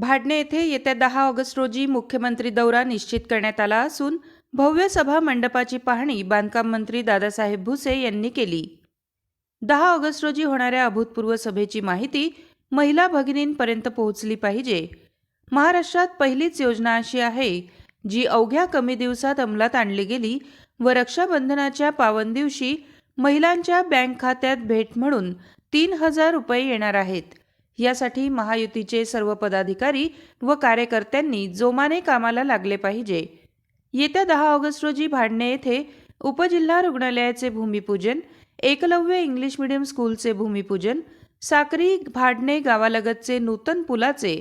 भाडणे येथे येत्या दहा ऑगस्ट रोजी मुख्यमंत्री दौरा निश्चित करण्यात आला असून भव्य सभा मंडपाची पाहणी बांधकाम मंत्री दादासाहेब भुसे यांनी केली. दहा ऑगस्ट रोजी होणाऱ्या अभूतपूर्व सभेची माहिती महिला भगिनींपर्यंत पोहोचली पाहिजे. महाराष्ट्रात पहिलीच योजना अशी आहे जी अवघ्या कमी दिवसात अंमलात आणली गेली व रक्षाबंधनाच्या पावन दिवशी महिलांच्या बँक खात्यात भेट म्हणून तीन हजार रुपये येणार आहेत. यासाठी महायुतीचे सर्व पदाधिकारी व कार्यकर्त्यांनी जोमाने कामाला लागले पाहिजे. येत्या दहा ऑगस्ट रोजी भाडणे येथे उपजिल्हा रुग्णालयाचे भूमिपूजन एकलव्य इंग्लिश मिडियम स्कूलचे भूमिपूजन साक्री भाडणे गावालगतचे नूतन पुलाचे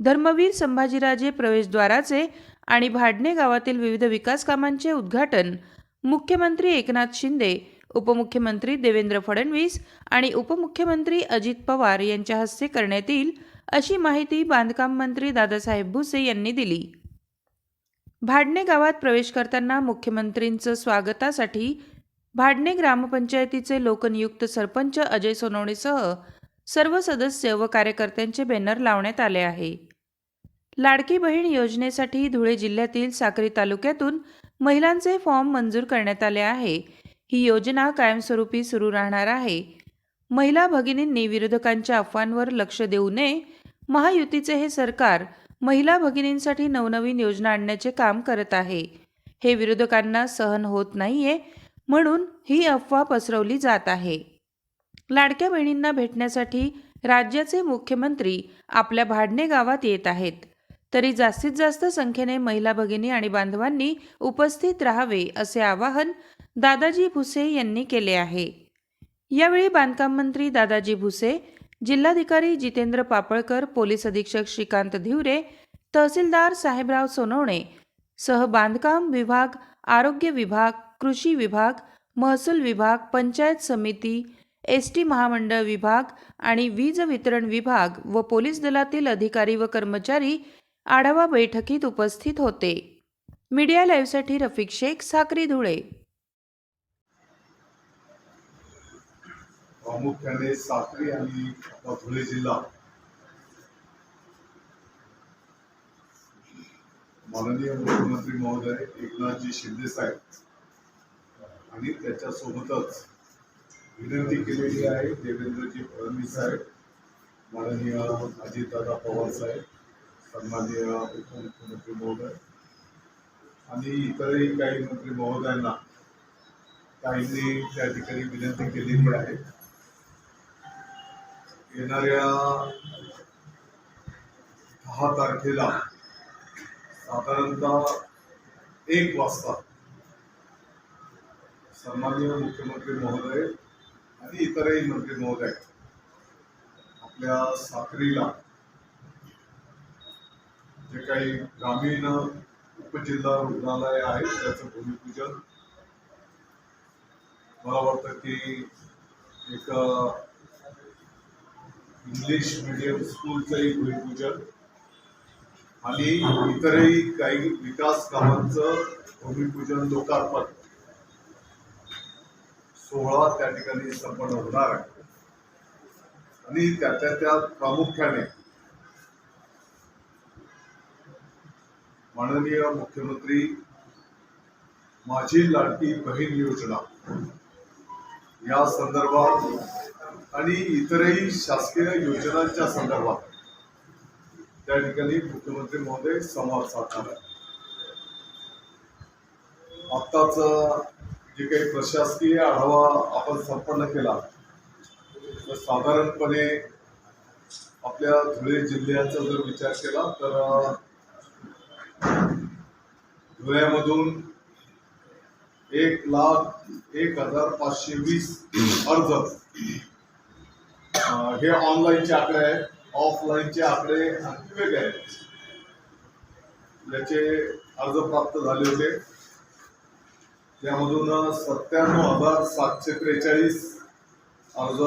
धर्मवीर संभाजीराजे प्रवेशद्वाराचे आणि भाडणे गावातील विविध विकास कामांचे उद्घाटन मुख्यमंत्री एकनाथ शिंदे उपमुख्यमंत्री देवेंद्र फडणवीस आणि उपमुख्यमंत्री अजित पवार यांच्या हस्ते करण्यात येईल अशी माहिती बांधकाम मंत्री दादासाहेब भुसे यांनी दिली. भाडणे गावात प्रवेश करताना मुख्यमंत्रींचं स्वागतासाठी भाडणे ग्रामपंचायतीचे लोकनियुक्त सरपंच अजय सोनवणेसह सर्व सदस्य व कार्यकर्त्यांचे बॅनर लावण्यात आले आहे. लाडकी बहीण योजनेसाठी धुळे जिल्ह्यातील साक्री तालुक्यातून महिलांचे फॉर्म मंजूर करण्यात आले आहे. ही योजना कायमस्वरूपी सुरू राहणार आहे. महिला भगिनींनी विरोधकांच्या अफवांवर लक्ष देऊ नये. महायुतीचे हे सरकार महिला भगिनींसाठी नवनवीन योजना आणण्याचे काम करत आहे. हे विरोधकांना सहन होत नाहीये म्हणून ही अफवा पसरवली जात आहे. लाडक्या बहिणींना भेटण्यासाठी राज्याचे मुख्यमंत्री आपल्या भाडणे गावात येत आहेत. तरी जास्तीत जास्त संख्येने महिला भगिनी आणि बांधवांनी उपस्थित राहावे असे आवाहन दादाजी भुसे यांनी केले आहे. यावेळी बांधकाम मंत्री दादाजी भुसे जिल्हाधिकारी जितेंद्र पापळकर पोलीस अधीक्षक श्रीकांत धिवरे तहसीलदार साहेबराव सोनवणे सह बांधकाम विभाग आरोग्य विभाग कृषी विभाग महसूल विभाग पंचायत समिती एस टी महामंडळ विभाग आणि वीज वितरण विभाग व पोलीस दलातील अधिकारी व कर्मचारी आढावा बैठकीत उपस्थित होते. मीडिया लाईव्हसाठी रफिक शेख साक्री धुळे. प्रामुख्याने साक्री आणि आपला धुळे जिल्हा. माननीय मुख्यमंत्री महोदय एकनाथजी शिंदे साहेब आणि त्याच्या सोबतच विनंती केलेली आहे देवेंद्रजी फडणवीस साहेब माननीय अजितदादा पवार साहेब सन्माननीय उपमुख्यमंत्री महोदय आणि इतरही काही मंत्री महोदयांना काहींनी त्या ठिकाणी विनंती केलेली आहे. येणाऱ्या दहा तारखेला साधारणतः एक वाजता सन्माननीय मुख्यमंत्री महोदय आणि इतरही मंत्री महोदय आपल्या साखरीला जे काही ग्रामीण उपजिल्हा रुग्णालय आहे त्याचं भूमिपूजन. मला वाटतं की एक इंग्लिश मीडियम स्कूलचंही भूमिपूजन. आणि इतरही काही विकास कामांचं भूमिपूजन लोकार्पण. सोहळा त्या ठिकाणी संपन्न होणार आहे. आणि त्यातल्या त्यात प्रामुख्याने माननीय मुख्यमंत्री माझी लाडकी बहीण योजना. या संदर्भात आणि इतरही शासकीय योजनांच्या संदर्भात त्या ठिकाणी मुख्यमंत्री महोदय संवाद साधणार आहे आत्ताच जे काही प्रशासकीय आढावा आपण संपन्न केला तर साधारणपणे आपल्या धुळे जिल्ह्याचा जर विचार केला तर धुळ्यामधून एक लाख एक हजार पाचशे वीस अर्ज हे ऑनलाईनचे आकडे आहेत. ऑफलाईनचे आकडे वेगळे आहेत. याचे अर्ज प्राप्त झाले होते. त्यामधून सत्त्याण्णव हजार सातशे त्रेचाळीस अर्ज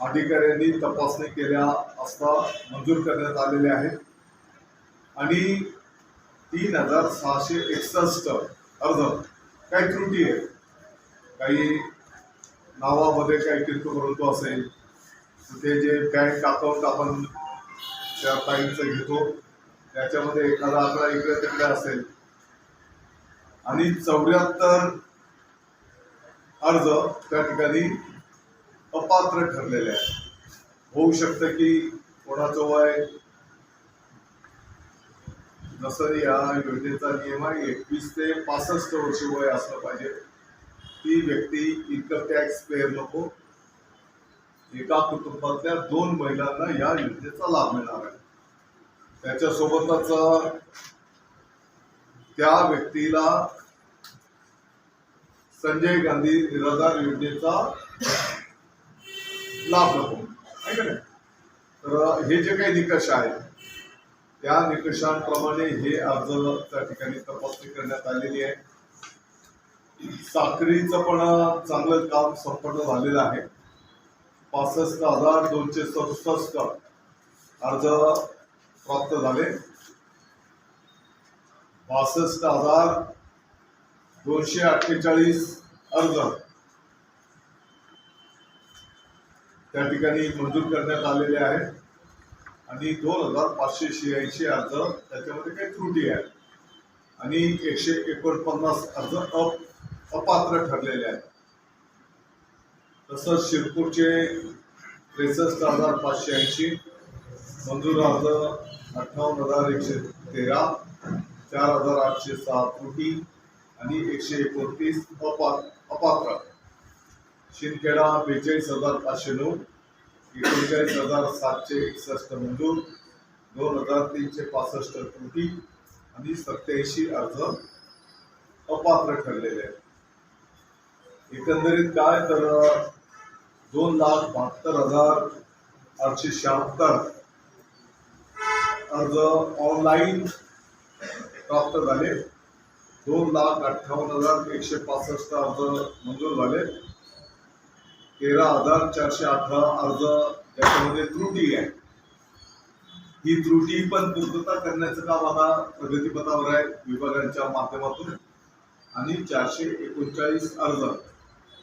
अधिकाऱ्यांनी तपासणी केल्या असता मंजूर करण्यात आलेले आहेत. आणि तीन हजार सहाशे एकसष्ट अर्ज. काही त्रुटी आहे? काही नावामध्ये काही किरकोळ असेल असेल ते जे बँक अकाउंट आपण त्या ताईंचं घेतो त्याच्यामध्ये एखादा आकडा इकडे तिकडे असेल. आणि चौऱ्याहत्तर अर्ज त्या ठिकाणी अपात्र ठरलेले आहेत. होऊ शकतं की कोणाचं वय जसं या योजनेचा नियम आहे एकवीस ते पासष्ट वर्ष वय असलं पाहिजे. ती व्यक्ती इन्कम टॅक्स पेअर नको. एका कुटुंबातल्या दोन महिलांना या योजनेचा लाभ मिळणार आहे. त्याच्यासोबतच त्या व्यक्तीला संजय गांधी निराधार योजनेचा लाभ नको. तर हे जे काही निकष आहेत त्या निकषांप्रमाणे हे अर्ज त्या ठिकाणी तपासणी करण्यात आलेली आहे. साखरीचं पण चांगलं काम संपन्न झालेलं आहे. पासष्ट हजार दोनशे सदुसष्ट अर्ज प्राप्त झाले. बासष्ट हजार दोनशे अठ्ठेचाळीस अर्ज त्या ठिकाणी मंजूर करण्यात आलेले आहेत. आणि दोन हजार पाचशे शहाऐंशी अर्ज त्याच्यामध्ये काही त्रुटी आहे आणि एकशे एकोणपन्नास अर्ज अप अपात्र ठरलेले आहेत. तसंच शिरपूरचे त्रेसष्ट हजार पाचशे ऐंशी मंजूर अर्ज अठ्ठावन्न हजार एकशे तेरा चार हजार आठशे सहा त्रुटी आणि एकशे एकोणतीस अपा अपात्र. शिंदखेडा बेचाळीस हजार पाचशे नऊ एकोणचाळीस हजार सातशे एकसष्ट मंजूर दोन हजार तीनशे पासष्ट त्रुटी आणि सत्याऐंशी अर्ज अपात्र ठरलेले आहेत. एकंदरीत काय तर दोन लाख बहात्तर हजार आठशे शहात्तर अर्ज ऑनलाईन प्राप्त झाले. दोन लाख अठ्ठावन्न हजार एकशे पासष्ट अर्ज मंजूर झाले. तेरा हजार चारशे अठरा अर्ज त्याच्यामध्ये त्रुटी आहे. ही त्रुटी पण पूर्तता करण्याचं काम आता प्रगतीपथावर आहे विभागांच्या माध्यमातून. आणि चारशे एकोणचाळीस अर्ज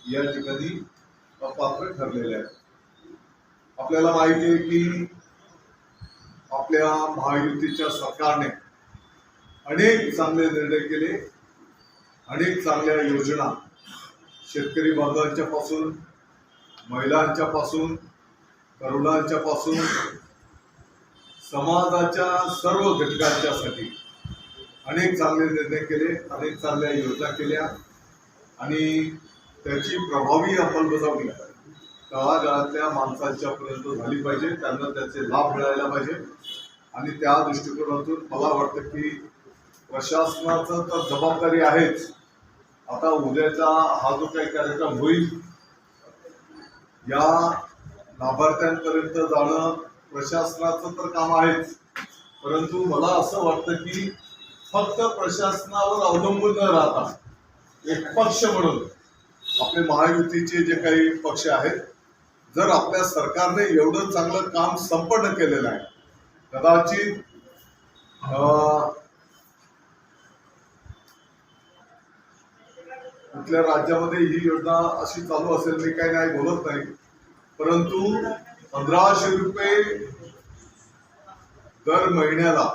या ठिकाणी अपात्र ठरलेले आहेत. आपल्याला माहिती आहे की आपल्या महायुतीच्या सरकारने अनेक चांगले निर्णय केले अनेक चांगल्या योजना शेतकरी बांधवांच्या पासून महिलांच्या पासून तरुणांच्या पासून समाजाच्या सर्व घटकांच्यासाठी अनेक चांगले निर्णय केले अनेक चांगल्या योजना केल्या आणि त्याची प्रभावी अंमलबजावणी तळागाळातल्या माणसांच्या पर्यंत झाली पाहिजे त्यांना त्याचे लाभ मिळायला पाहिजे. आणि त्या दृष्टिकोनातून मला वाटतं की प्रशासनाचं तर जबाबदारी आहेच. आता उद्याचा हा जो काही कार्यक्रम होईल या लाभार्थ्यांपर्यंत जाणं प्रशासनाचं तर काम आहेच. परंतु मला असं वाटतं की फक्त प्रशासनावर अवलंबून न राहता एक पक्ष म्हणून आपले महायुतीचे जे काही पक्ष आहेत जर आपल्या सरकारने एवढं चांगलं काम संपन्न केलेलं आहे कदाचित अं, कुठल्या राज्यामध्ये ही योजना अशी चालू असेल मी काही नाही बोलत नाही. परंतु पंधराशे रुपये दर महिन्याला